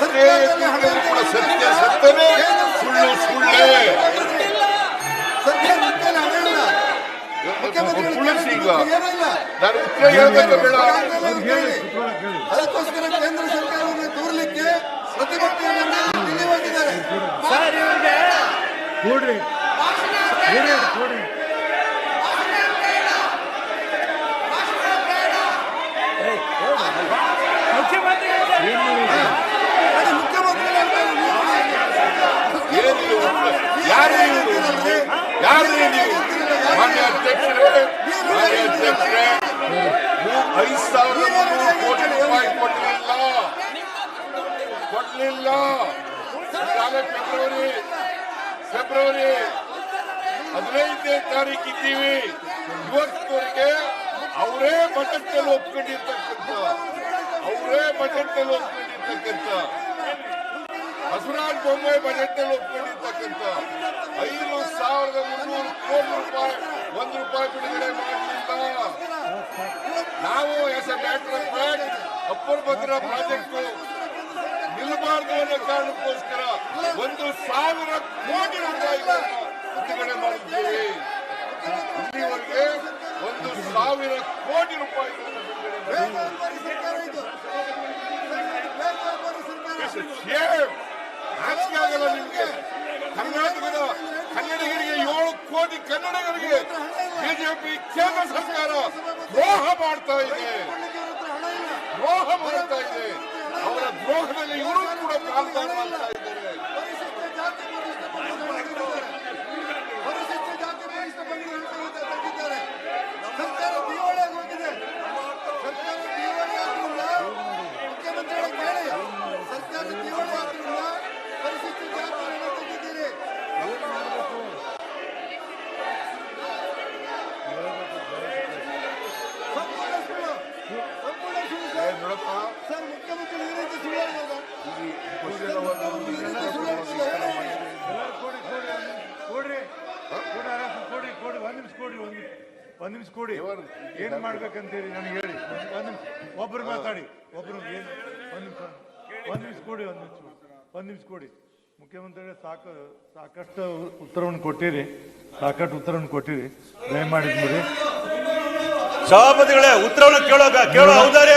ಸತ್ಯ ಸತ್ಯವೇ ಸುಳ್ಳು ಸುಳ್ಳೇ ಸರ್ಕಾರ ಮುಖ್ಯನ ಹಣ ತುಳಸಿ ಈಗ ಏನಿಲ್ಲ? ನಾನು ಉತ್ತರ ಹೇಳ್ಬೇಕು ಬೇಡ. ಅದಕ್ಕೋಸ್ಕರ ಕೇಂದ್ರ ಸರ್ಕಾರವನ್ನು ದೂರಲಿಕ್ಕೆ ಪ್ರತಿಭಟನೆಯನ್ನು ಕೂಡ್ರಿ. ಕೂಡ್ರಿ ಕೂಡ್ರಿ ಅದು ಮುಖ್ಯಮಂತ್ರಿಗಳು ಹೇಳ್ತಾರೆ, ನೀವು ಏನು ನೀವು? ಯಾರು ನೀವು ಯಾರು ನೀವು ಮಾನ್ಯ ಅಧ್ಯಕ್ಷರೇ ಮಾನ್ಯ ಅಧ್ಯಕ್ಷರೇ ನೀವು ಐದು ಸಾವಿರದ ಮುನ್ನೂರು ಕೋಟಿ ರೂಪಾಯಿ ಕೊಟ್ಟಲಿಲ್ಲ ಕೊಟ್ಟಲಿಲ್ಲ ಈಗಾಗಲೇ ಫೆಬ್ರವರಿ ಫೆಬ್ರವರಿ ಹದಿನೈದನೇ ತಾರೀಕು ಇದ್ದೀವಿ. ಇವತ್ತವರೆಗೆ ಅವರೇ ಬಜೆಟ್ ಅಲ್ಲಿ ಒಪ್ಕೊಂಡಿರ್ತಕ್ಕಂಥ, ಅವರೇ ಬಜೆಟ್ ಅಲ್ಲಿ ಒಪ್ಕೊಂಡಿರ್ತಕ್ಕಂಥ ಬಸವರಾಜ ಬೊಂಬೆ ಬಜೆಟ್ ಅಲ್ಲಿ ಒಪ್ಕೊಂಡಿರ್ತಕ್ಕಂಥ ಐದು ಸಾವಿರದ ಮುನ್ನೂರು ಕೋಟಿ ರೂಪಾಯಿ, ಒಂದು ರೂಪಾಯಿ ಬಿಡುಗಡೆ ಮಾಡಲಿಲ್ಲ. ನಾವು as a matter of upper Bhadra project ನಿಲ್ಲಬಾರ್ದು ಅನ್ನೋ ಕಾರಣಕ್ಕೋಸ್ಕರ ಒಂದು ಸಾವಿರ ಕೋಟಿ ರೂಪಾಯಿ ಬಿಡುಗಡೆ ಮಾಡಿದ್ದೀವಿ ಇಲ್ಲಿವರೆಗೆ ಒಂದು ಸಾವಿರ ಕೋಟಿ ರೂಪಾಯಿ ಆಗಲ್ಲ ನಿಮ್ಗೆ ಕರ್ನಾಟಕದ ಕನ್ನಡಿಗರಿಗೆ ಏಳು ಕೋಟಿ ಕನ್ನಡಿಗರಿಗೆ ಬಿಜೆಪಿ ಕೇಂದ್ರ ಸರ್ಕಾರ ದ್ರೋಹ ಮಾಡ್ತಾ ಇದೆ ಕೊಳ್ಳಿಕ್ಕೆ ಅವ್ರ ಹತ್ರ ಹಣ ಇಲ್ಲ ದ್ರೋಹ ಮಾಡ್ತಾ ಇದೆ ಅವರ ದ್ರೋಹದಲ್ಲಿ ಇವರು ಕೂಡ ಪಾಲ್ಗೊಳ್ತಾ ಇದ್ದಾರೆ ಪರಿಶಿಷ್ಟ ಜಾತಿ ಪರಿಶಿಷ್ಟ ಪಂಗಡ ಹಣ ತೆಗೆದಿದ್ದಾರೆ. ಪರಿಶಿಷ್ಟ ಜಾತಿ ಪರಿಶಿಷ್ಟ ಪಂಗಡ ಹಣ ತೆಗೆದು- ತೆಗೆದಿದ್ದಾರೆ ಸರ್ಕಾರ ದಿವಾಳಿಯಾಗಿ ಹೋಗಿದೆ ಸರ್ಕಾರ ದಿವಾಳಿ ಆದ್ರಿಂದ ಮುಖ್ಯಮಂತ್ರಿಗಳ ಕೇಳಿ ಸರ್ಕಾರ ದಿವಾಳಿ ಆದ್ರಿಂದ ಪರಿಶಿಷ್ಟ ಜಾತಿ ಹಣ ತೆಗೆದಿದ್ದೀರಿ ಸಂಪೂರ್ಣ ಸುಳ್ಳು ಸಂಪೂರ್ಣ ಸುಳ್ಳು ಏ, ಸರ್. ನೋಡಪ್ಪ ಸರ್ ಮುಖ್ಯಮಂತ್ರಿ ಈ ರೀತಿ ಸುಳ್ಳು ಹೇಳಿದಾಗ ಈ ಕ್ವಶನ್ ಅವರನ್ನು ಈ ರೀತಿ ಸುಳ್ಳು ಹೇಳಿದಾಗ ಎಲ್ಲರೂ ಕೊಡಿ ಕೊಡಿ ಕೊಡ್ರಿ ಕೊಡಿ ಆರಾಮ ಕೊಡಿ ಕೊಡಿ ಒಂದ್ ನಿಮಿಷ ಕೊಡಿ ಒಂದ್ ನಿಮಿಷ ಒಂದ್ ನಿಮಿಷ ಕೊಡಿ ಏನ್ ಮಾಡ್ಬೇಕಂತೀರಿ ನನಗೆ ಹೇಳಿ. ಒಂದ್- ಒಬ್ರು ಮಾತಾಡಿ. ಒಬ್ರು ಏನ್ ಒಂದ್ ನಿಮಿಷ ಒಂದ್ ನಿಮಿಷ ಕೊಡಿ ಒಂದ್ ನಿಮಿಷ ಒಂದ್ ನಿಮಿಷ ಕೊಡಿ. ಮುಖ್ಯಮಂತ್ರಿಗಳು ಸಾಕು ಸಾಕಷ್ಟು ಉತ್ತರವನ್ನು ಕೊಟ್ಟಿರಿ. ಸಾಕಷ್ಟು ಉತ್ತರವನ್ನು ಕೊಟ್ಟಿರಿ. ದಯ ಬಿಡಿ ಸಭಾಪತಿಗಳೇ ಉತ್ತರವನ್ನು ಕೇಳೋ ಕೇಳೋ ಔದಾರ್ಯ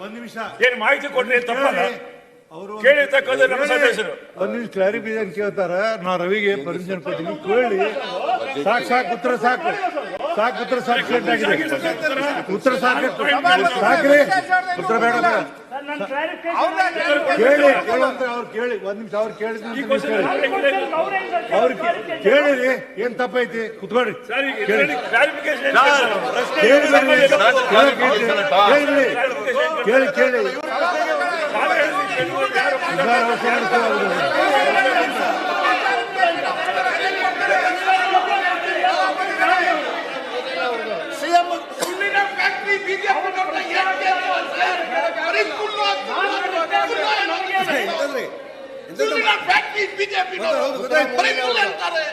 ಒಂದ್ ನಿಮಿಷ ಮಾಹಿತಿ ಕೊಟ್ರಿ ತಪ್ಪಲ್ಲ ಕೇಳಿರ್ತಕ್ಕಂಥ ನಮ್ಮ ಸದಸ್ಯರು ಒಂದು ನಿಮಿಷ ಕ್ಲಾರಿಫಿಕೇಶನ್ ಕೇಳ್ತಾರ ನಾ ರವಿಗೆ ಪರ್ಮಿಷನ್ ಕೊಡ್ತೀನಿ ಕೇಳಿ ಸಾಕು ಸಾಕು ಉತ್ತರ ಸಾಕು ಸಾಕು ಉತ್ತರ ಸಾಕು ಉತ್ತರ ಸಾಕು ಸಾಕ್ರಿ ಉತ್ತರ ಬೇಡ ಕೇಳಿ ಕೇಳುವಂತ ಅವ್ರು ಕೇಳಿ ಒಂದ್ ನಿಮಿಷ ಅವ್ರು ಕೇಳಿದ ಅವ್ರು ಕೇಳಿರಿ ಏನ್ ತಪ್ಪೈತಿ? ಕುತ್ಕೊಳ್ರಿ. ಕೇಳಿ. ಕ್ಲಾರಿಫಿಕೇಶನ್ ಕೇಳಿ ಕೇಳಿ. ಕೇಳಿ.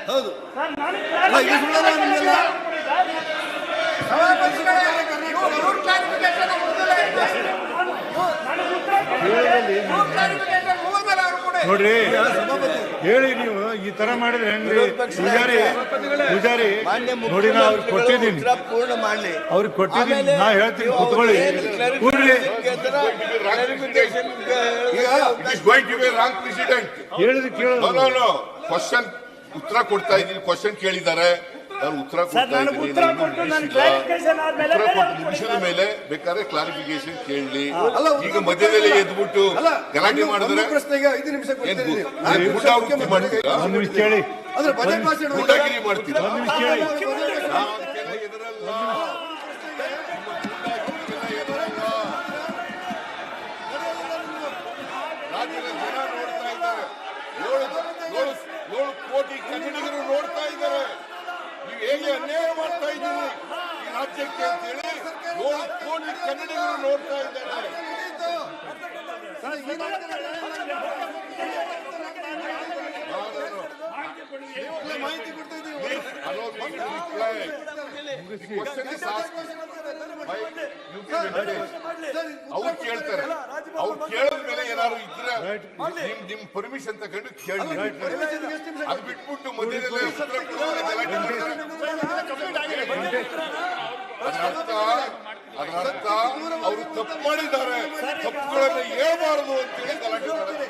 ಹೌದು ನೋಡ್ರಿ ಹೇಳಿ ನೀವು. ಈ ತರ ಮಾಡಿದ್ರೆ ಪೂಜಾರಿ ಪೂಜಾರಿ ನೋಡಿ ನಾ ಅವ್ರಿಗೆ ಕೊಟ್ಟಿದ್ದೀನಿ. ಪೂರ್ಣ ಮಾಡ್ಲಿ. ಅವ್ರಿಗೆ ಕೊಟ್ಟಿದ್ದೀನಿ. ನಾ ಹೇಳ್ತೀನಿ ಕುತ್ಕೊಳ್ಳಿ. ಕೂಡ್ರಿ is going to be wrong president ಹೇಳಿದ್ ನೋ ಕೇಳೋದು ನೋ ನೋ ಕ್ವಶನ್ ಉತ್ತರ ಕೊಡ್ತಾ ಇದ್ದೀನಿ. ಕ್ವಶನ್ ಕೇಳಿದ್ದಾರೆ. ನಾನು ಉತ್ತರ ಕೊಡ್ತಾ ನನಗೆ ಉತ್ತರ ಕೊಟ್ಟು ಕ್ಲಾರಿಫಿಕೇಶನ್ ಆದ್ಮೇಲೆ ಉತ್ತರ ಕೊಟ್ಟು ಮುಗಿಸಿದ ಮೇಲೆ ಬೇಕಾದ್ರೆ ಕ್ಲಾರಿಫಿಕೇಶನ್ ಕೇಳಲಿ. ಅಲ್ಲ, ಈಗ ಮಧ್ಯದಲ್ಲಿ ಎದ್ಬಿಟ್ಟು ಗಲಾಟೆ ಮಾಡಿದ್ರೆ ಒಂದು ಪ್ರಶ್ನೆಗೆ ಐದು ನಿಮಿಷ ಕೇಳಿ. ಅಂದ್ರೆ ಬಜೆಟ್ ಭಾಷಣ ಗೂಂಡಾಗಿರಿ ಮಾಡ್ತೀರಾ? ಒಂದು ನಿಮಿಷ ಕೇಳಿ. ನಾವಂತೆಲ್ಲ ಎದುರಲ್ಲ ರಾಜ್ಯದ ನೋಡ್ತಾ ಇದ್ದಾರೆ ಏಳು ಕೋಟಿ ಕನ್ನಡಿಗರು ನೋಡ್ತಾ ಇದ್ದಾರೆ. ಹೇಗೆ ಅನ್ಯಾಯ ಮಾಡ್ತಾ ಇದ್ದೀವಿ ಈ ರಾಜ್ಯಕ್ಕೆ ಅಂತ ಹೇಳಿ ಏಳು ಕೋಟಿ ಕನ್ನಡಿಗರು ನೋಡ್ತಾ ಇದ್ದಾರೆ. ಮಾಹಿತಿ ಕೊಡ್ತಾ ಇದ್ದೀವಿ. ಅವ್ರು ಕೇಳ್ತಾರೆ ಅವ್ರು ಕೇಳಿದ ಮೇಲೆ ಏನಾದ್ರು ಇದ್ರೆ ನಿಮ್ ನಿಮ್ ಪರ್ಮಿಷನ್ ತಗೊಂಡು ಕೇಳಿ ಅದು ಬಿಟ್ಬಿಟ್ಟು ಮಧ್ಯದಲ್ಲಿ ಉತ್ತರ ಕೊಡೋದ್ರೆ ಗಲಾಟೆ ಮಾಡ್ತಾರೆ. ಅದರ ಅರ್ಥ ಅದರ ಅರ್ಥ ಅವರು ತಪ್ಪು ಮಾಡಿದ್ದಾರೆ ತಪ್ಪುಗಳನ್ನು ಹೇಳ್ಬಾರದು ಅಂತೇಳಿ ಗಲಾಟೆ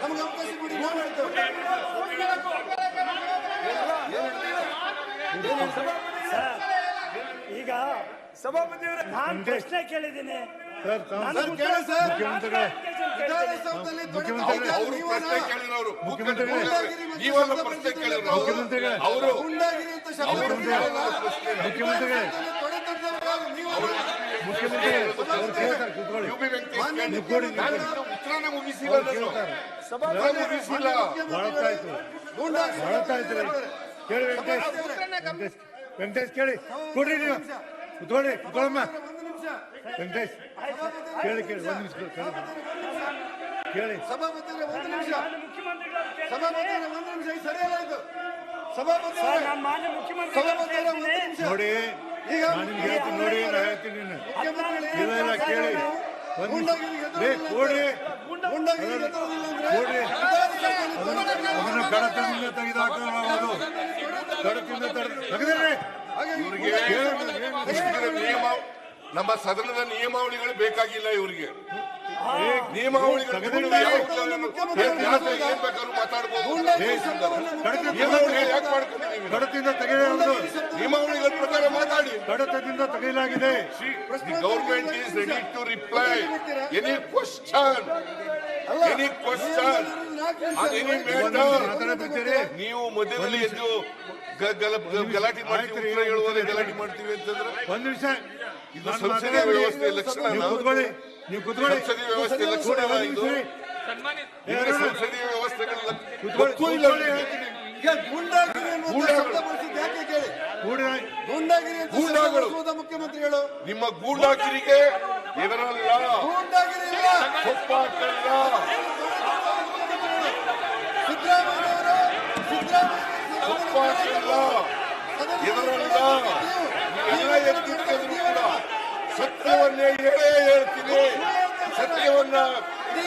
ನಮ್ಗೆ ಅವಕಾಶ ಕೊಡಿ ನಾವು ಹೇಳ್ತೇವೆ ಈಗ ಸಭಾಪತಿಯವರ. ನಾನು ಪ್ರಶ್ನೆ ಕೇಳಿದ್ದೀನಿ. ಸರ್ ತಾವು- ನನಗೆ ಕೇಳಿ ಸರ್. ಮುಖ್ಯಮಂತ್ರಿಗಳೇ. ವಿಧಾನಸೌಧದಲ್ಲಿ ಮುಖ್ಯಮಂತ್ರಿಗಳೇ. ಅವರು ನೀವು ಪ್ರಶ್ನೆ ಕೇಳಿರೋರು. ಮುಖ್ಯಮಂತ್ರಿಗಳೇ. ನೀವಲ್ಲ ಪ್ರಶ್ನೆ ಕೇಳಿರೋರು. ಮುಖ್ಯಮಂತ್ರಿಗಳೇ. ಅವರು ಗುಂಡಾಗಿರಿ ಅಂತ ಶಬ್ದ ಅವರು ಬಳಸಿದ್ರಲ್ಲ? ಮುಖ್ಯಮಂತ್ರಿಗಳೇ ತೊಡೆ ತಟ್ಟದವ್ರು ನೀವು ಮುಖ್ಯಮಂತ್ರಿಗಳೇ. ಅವ್ರು ಕೇಳ್ತಾರೆ ಕೂತ್ಕೊಳ್ಳಿ. ಯು ಬಿ ವೆಂಕಟೇಶ್ ಕೇಳಿ. ಕೊಡಿ, ನಾನು ಇನ್ನು ಉತ್ತರನೇ ಮುಗಿಸಿಲ್ಲ. ಅವ್ರು ನಾನು. ಕೇಳ್ತಾರೆ ಉತ್ತರ ಮುಗಿಸಿಲ್ಲ ಬಳಸ್ತಾಯ್ತು ಗೂಂಡಾಗಿರಿ ಬಳಸ್ತಾಯ್ತು ರೀ ಕೇಳಿ ವೆಂಕಟೇಶ್ ವೆಂಕಟೇಶ್ ವೆಂಕಟೇಶ್ ಕೇಳಿ. ಕೊಡ್ರಿ ನೀವು. ಕುತ್ಕೊಳ್ಳಿ ಕುತ್ಕೊಳ್ಳಮ್ಮ. ಒಂದು ನಿಮಿಷ ವೆಂಕಟೇಶ್ ಕೇಳಿ ಕೇಳಿ ಒಂದು ನಿಮಿಷ ಕೇಳಿ ಕೇಳಿ. ಸಭಾಪತಿಯವರೇ ಒಂದು ನಿಮಿಷ. ಮುಖ್ಯಮಂತ್ರಿಗಳು ಕೇಳಿ- ಸಭಾಪತಿಯವರೇ ಒಂದು ನಿಮಿಷ. ಇದು ಸರಿಯಲ್ಲ ಇದು. ಸರ್, ಸಭಾಪತಿಯವರೇ ನಾನು ಮಾನ್ಯ ಮುಖ್ಯಮಂತ್ರಿಗಳು ಸಭಾಪತಿಯವರೇ ಒಂದು ನಿಮಿಷ. ನೋಡಿ ಈಗ ನಿಮ್ಗೆ ಹೇಳ್ತೀನಿ ನೋಡಿ ನಾನು ಹೇಳ್ತೀನಿ ನೀನು ಇಲ್ಲ ಇಲ್ಲ ಕೇಳಿ. ಕೊಡ್ರಿ. ವಿಧಾನಸೌಧದಲ್ಲಿ ಅದನ್ನು ಕಡತದಿಂದ ಕಡತದಿಂದ ತೆಗೆದ್ರೆ ನಮ್ಮ ಸದನದ ನಿಯಮಾವಳಿಗಳು ಬೇಕಾಗಿಲ್ಲ ಇವರಿಗೆ. ನಿಯಮಾವಳಿಗಳು ನಿಯಮಾವಳಿಗಳ ಪ್ರಕಾರ ಮಾತಾಡಿ. ಕಡತದಿಂದ ತೆಗೆಯಲಾಗಿದೆ. Government is ready to reply any question any question ನೀವು ಗ- ಗಲಾಟೆ ಮಾಡ್ತೀವಿ ಉತ್ತರ ಹೇಳುವಾಗ ಗಲಾಟೆ ಮಾಡ್ತೀವಿ ಅಂತಂದ್ರೆ? ಒಂದ್ ನಿಮಿಷ. ಇದು ಸಂಸದೀಯ. ವ್ಯವಸ್ಥೆ ಲಕ್ಷಣ ನೀವು. ಕೂತ್ಕೊಳ್ಳಿ. ನೀವು ಕೂತ್ಕೊಳ್ಳಿ. ಸಂಸದೀಯ ವ್ಯವಸ್ಥೆ ಲಕ್ಷಣ ಇದು ಸಂಸದೀಯ ವ್ಯವಸ್ಥೆಗಳ ಮುಖ್ಯಮಂತ್ರಿಗಳು ನಿಮ್ಮ ಗೂಂಡಾಗಿರಿಗೆ ಇದರಲ್ಲ ಸಿದ್ದರಾಮಯ್ಯನವರು ಸಿದ್ದರಾಮಯ್ಯ ಕೂಡ ಸತ್ಯವನ್ನೇ ಹೇಳೇ ಹೇಳ್ತೀನಿ. ಸತ್ಯವನ್ನ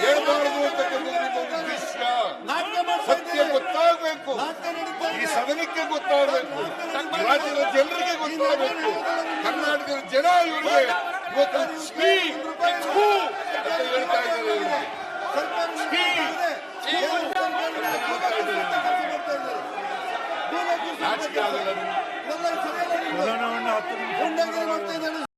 ಹೇಳ್ಬಾರದು ಅಂತಕ್ಕಂಥದ್ದು ಸತ್ಯ ಗೊತ್ತಾಗಬೇಕು. ಈ. ಸದನಕ್ಕೆ ಗೊತ್ತಾಗಬೇಕು. ರಾಜ್ಯದ ಜನರಿಗೆ ಗೊತ್ತಾಗಬೇಕು. ಕರ್ನಾಟಕದ ಜನ ಇವರಿಗೆ ಇವತ್ತು ಛೀ, ಥು ಅಂತ ಹೇಳ್ತಾ ಇದ್ದಾರೆ ಇವರಿಗೆ ಸರ್ಕಾರ ಛೀ, ಛೀ ಏನು ಸರ್ಕಾರ ಅಂತ ಹೇಳ್ತಾ ಇದ್ದಾರೆ. ಮಾಡ್ತಾ ಇದ್ದಾರೆ. ಗೂಂಡಾಗಿರಿ ನಾಚಿಕೆ ಆಗಲ್ಲ ನಿಮ್ಗೆ? ಇದೆಲ್ಲ ಸರಿಯಲ್ಲ ನಿಮ್ದು. ಪ್ರಧಾನವನ್ನು ಹತ್ತು ನಿಮಿಷ ಗೂಂಡಾಗಿರಿ ಮಾಡ್ತಾ ಇದ್ದಾರೆ